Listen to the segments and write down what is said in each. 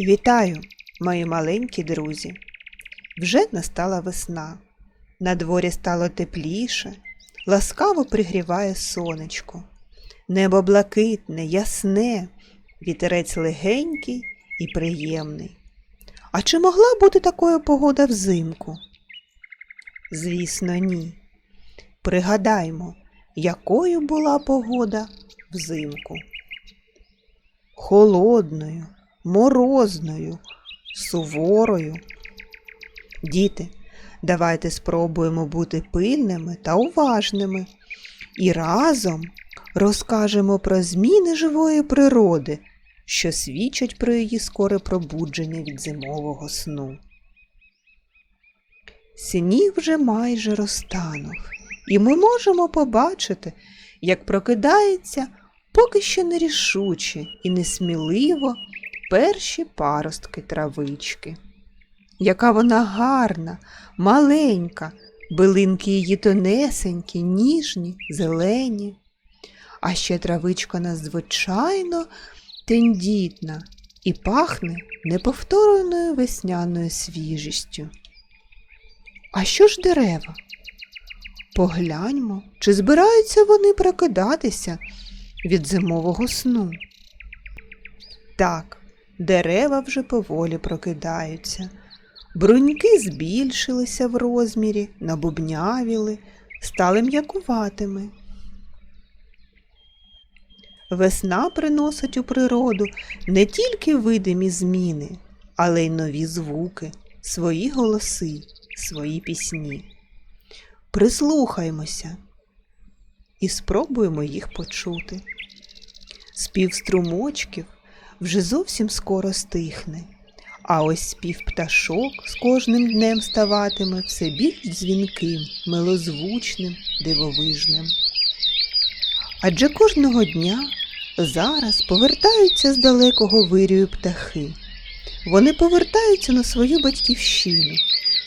Вітаю, мої маленькі друзі! Вже настала весна. На дворі стало тепліше, ласкаво пригріває сонечко. Небо блакитне, ясне, вітерець легенький і приємний. А чи могла бути такою погода взимку? Звісно, ні. Пригадаймо, якою була погода взимку. Холодною, морозною, суворою. Діти, давайте спробуємо бути пильними та уважними і разом розкажемо про зміни живої природи, що свідчать про її скоре пробудження від зимового сну. Сніг вже майже розтанув, і ми можемо побачити, як прокидається поки що нерішуче і несміливо перші паростки травички. Яка вона гарна, маленька, билинки її тонесенькі, ніжні, зелені. А ще травичка надзвичайно тендітна і пахне неповторною весняною свіжістю. А що ж дерева? Погляньмо, чи збираються вони прокидатися від зимового сну. Так, дерева вже поволі прокидаються. Бруньки збільшилися в розмірі, набубнявіли, стали м'якуватими. Весна приносить у природу не тільки видимі зміни, але й нові звуки, свої голоси, свої пісні. Прислухаймося і спробуємо їх почути. Спів струмочків вже зовсім скоро стихне, а ось спів пташок з кожним днем ставатиме все більш дзвінким, милозвучним, дивовижним. Адже кожного дня зараз повертаються з далекого вирію птахи. Вони повертаються на свою батьківщину,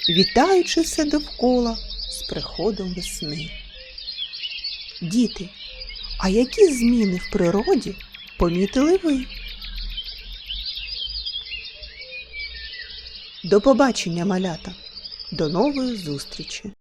вітаючи все довкола з приходом весни. Діти, а які зміни в природі помітили ви? До побачення, малята! До нової зустрічі!